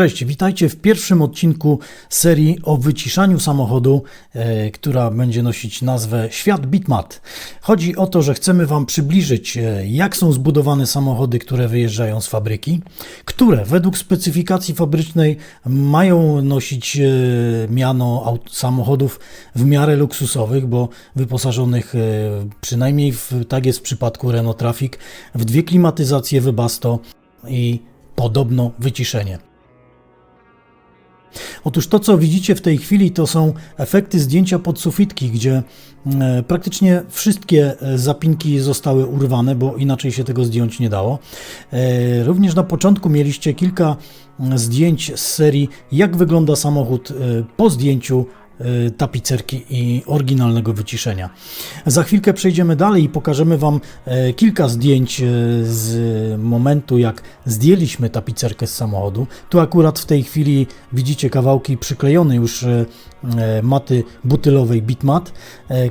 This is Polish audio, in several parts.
Cześć, witajcie w pierwszym odcinku serii o wyciszaniu samochodu, e, która będzie nosić nazwę Świat Bitmat. Chodzi o to, że chcemy Wam przybliżyć, e, jak są zbudowane samochody, które wyjeżdżają z fabryki, które według specyfikacji fabrycznej mają nosić e, miano samochodów w miarę luksusowych, bo wyposażonych, przynajmniej w, tak jest w przypadku Renault Trafic, w dwie klimatyzacje Webasto i podobno wyciszenie. Otóż to, co widzicie w tej chwili, to są efekty zdjęcia podsufitki, gdzie e, praktycznie wszystkie e, zapinki zostały urwane, bo inaczej się tego zdjąć nie dało. E, Również na początku mieliście kilka mm, zdjęć z serii, jak wygląda samochód po zdjęciu tapicerki i oryginalnego wyciszenia. Za chwilkę przejdziemy dalej i pokażemy Wam e, kilka zdjęć e, z momentu, jak zdjęliśmy tapicerkę z samochodu. Tu akurat w tej chwili widzicie kawałki przyklejone już maty butylowej Bitmat,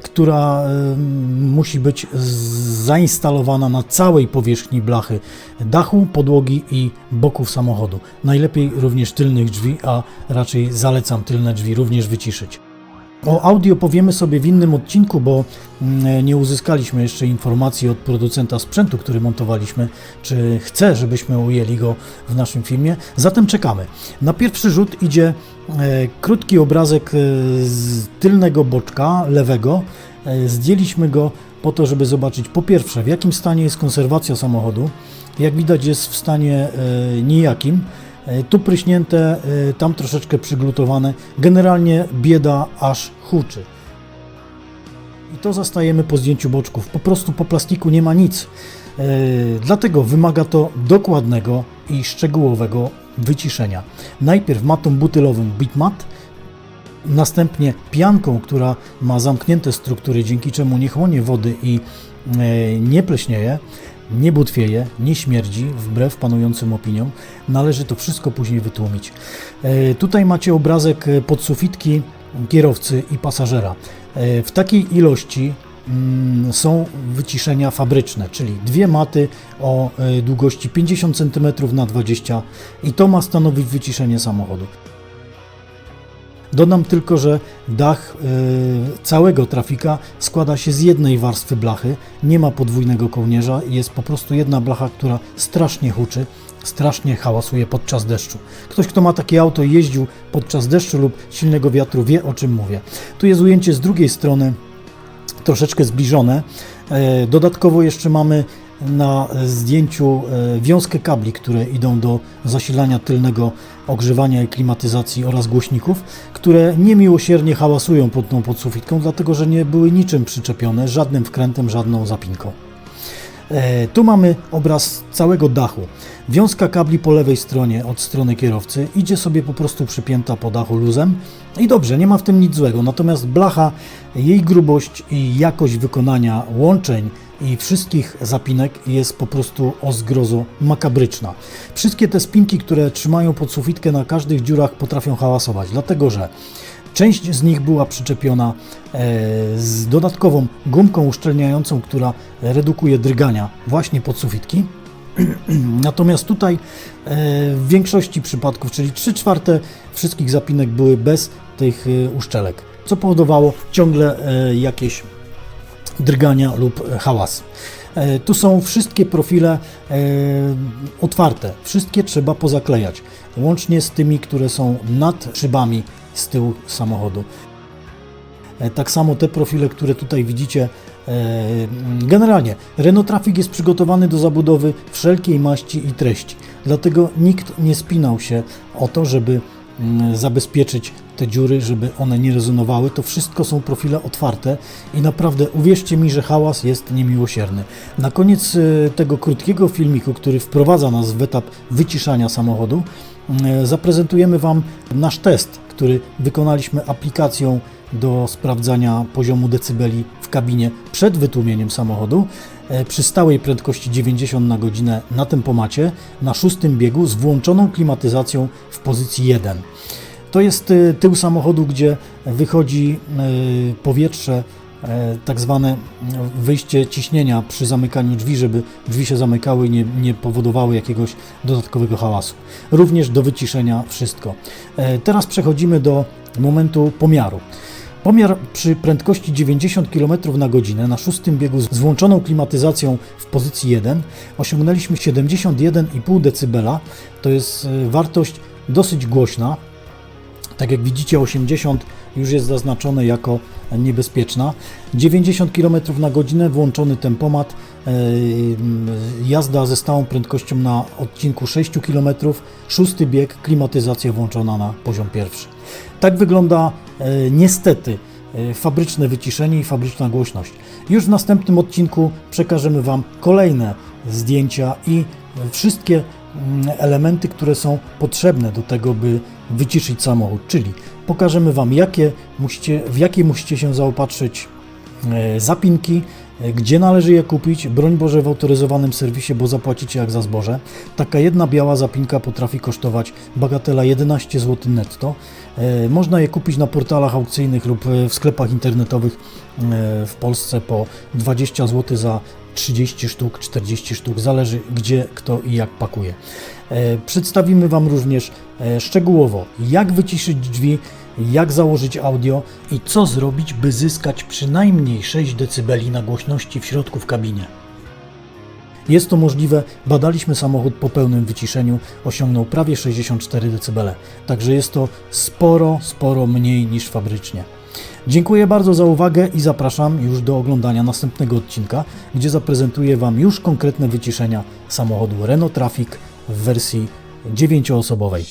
która musi być zainstalowana na całej powierzchni blachy dachu, podłogi i boków samochodu. Najlepiej również tylnych drzwi, a raczej zalecam tylne drzwi również wyciszyć. O audio powiemy sobie w innym odcinku, bo mm, nie uzyskaliśmy jeszcze informacji od producenta sprzętu, który montowaliśmy, czy chce, żebyśmy ujęli go w naszym filmie. Zatem czekamy. Na pierwszy rzut idzie e, krótki obrazek e, z tylnego boczka lewego. E, zdjęliśmy go po to, żeby zobaczyć po pierwsze, w jakim stanie jest konserwacja samochodu. Jak widać, jest w stanie nijakim. E, Tu pryśnięte, e, tam troszeczkę przyglutowane. Generalnie bieda aż huczy. I to zastajemy po zdjęciu boczków. Po prostu po plastiku nie ma nic. E, Dlatego wymaga to dokładnego i szczegółowego wyciszenia. Najpierw matą butylową Bitmat, następnie pianką, która ma zamknięte struktury, dzięki czemu nie chłonie wody i nie pleśnieje, nie butwieje, nie śmierdzi, wbrew panującym opiniom. Należy to wszystko później wytłumić. E, Tutaj macie obrazek e, podsufitki kierowcy i pasażera. E, W takiej ilości mm, są wyciszenia fabryczne, czyli dwie maty o długości 50 cm na 20 i to ma stanowić wyciszenie samochodu. Dodam tylko, że dach e, całego trafika składa się z jednej warstwy blachy, nie ma podwójnego kołnierza, jest po prostu jedna blacha, która strasznie huczy, strasznie hałasuje podczas deszczu. Ktoś, kto ma takie auto i jeździł podczas deszczu lub silnego wiatru, wie o czym mówię. Tu jest ujęcie z drugiej strony, troszeczkę zbliżone. E, Dodatkowo jeszcze mamy na zdjęciu e, wiązkę kabli, które idą do zasilania tylnego ogrzewania i klimatyzacji oraz głośników, które niemiłosiernie hałasują pod tą podsufitką, dlatego że nie były niczym przyczepione, żadnym wkrętem, żadną zapinką. E, Tu mamy obraz całego dachu. Wiązka kabli po lewej stronie od strony kierowcy idzie sobie po prostu przypięta po dachu luzem i dobrze, nie ma w tym nic złego. Natomiast blacha, jej grubość i jakość wykonania łączeń i wszystkich zapinek jest po prostu o zgrozo makabryczna. Wszystkie te spinki, które trzymają podsufitkę na każdych dziurach potrafią hałasować, dlatego że Część z nich była przyczepiona e, z dodatkową gumką uszczelniającą, która redukuje drgania właśnie podsufitki. Natomiast tutaj e, w większości przypadków, czyli 3 czwarte wszystkich zapinek były bez tych e, uszczelek, co powodowało ciągle jakieś drgania lub hałas. Tu są wszystkie profile otwarte, wszystkie trzeba pozaklejać, łącznie z tymi, które są nad szybami z tyłu samochodu. E, Tak samo te profile, które tutaj widzicie. e, Generalnie Renault Trafic jest przygotowany do zabudowy wszelkiej maści i treści. Dlatego nikt nie spinał się o to, żeby mm, zabezpieczyć te dziury, żeby one nie rezonowały. To wszystko są profile otwarte i naprawdę uwierzcie mi, że hałas jest niemiłosierny. Na koniec e, tego krótkiego filmiku, który wprowadza nas w etap wyciszania samochodu, zaprezentujemy Wam nasz test, który wykonaliśmy aplikacją do sprawdzania poziomu decybeli w kabinie przed wytłumieniem samochodu e, przy stałej prędkości 90 na godzinę na tempomacie na szóstym biegu z włączoną klimatyzacją w pozycji 1. To jest e, tył samochodu, gdzie wychodzi e, powietrze e, tak zwane mm, wyjście ciśnienia przy zamykaniu drzwi, żeby drzwi się zamykały i nie, nie powodowały jakiegoś dodatkowego hałasu. Również do wyciszenia wszystko. E, Teraz przechodzimy do momentu pomiaru. Pomiar przy prędkości 90 km na godzinę na szóstym biegu z włączoną klimatyzacją w pozycji 1 osiągnęliśmy 71,5 dB. To jest e, wartość dosyć głośna. Tak jak widzicie 80 już jest zaznaczone jako niebezpieczna. 90 km na godzinę włączony tempomat, e, jazda ze stałą prędkością na odcinku 6 km, szósty bieg, klimatyzacja włączona na poziom pierwszy. Tak wygląda e, niestety e, fabryczne wyciszenie i fabryczna głośność. Już w następnym odcinku przekażemy Wam kolejne zdjęcia i wszystkie mm, elementy, które są potrzebne do tego, by wyciszyć samochód, czyli pokażemy Wam, jakie musicie, w jakie musicie się zaopatrzyć e, zapinki, e, gdzie należy je kupić, broń Boże w autoryzowanym serwisie, bo zapłacicie jak za zboże. Taka jedna biała zapinka potrafi kosztować bagatela 11 zł netto. E, Można je kupić na portalach aukcyjnych lub w sklepach internetowych w Polsce po 20 zł za 30 sztuk, 40 sztuk, zależy gdzie, kto i jak pakuje. E, Przedstawimy Wam również e, szczegółowo, jak wyciszyć drzwi, jak założyć audio i co zrobić, by zyskać przynajmniej 6 dB na głośności w środku w kabinie. Jest to możliwe, badaliśmy samochód po pełnym wyciszeniu, osiągnął prawie 64 dB, także jest to sporo, sporo mniej niż fabrycznie. Dziękuję bardzo za uwagę i zapraszam już do oglądania następnego odcinka, gdzie zaprezentuję Wam już konkretne wyciszenia samochodu Renault Trafic w wersji dziewięcioosobowej.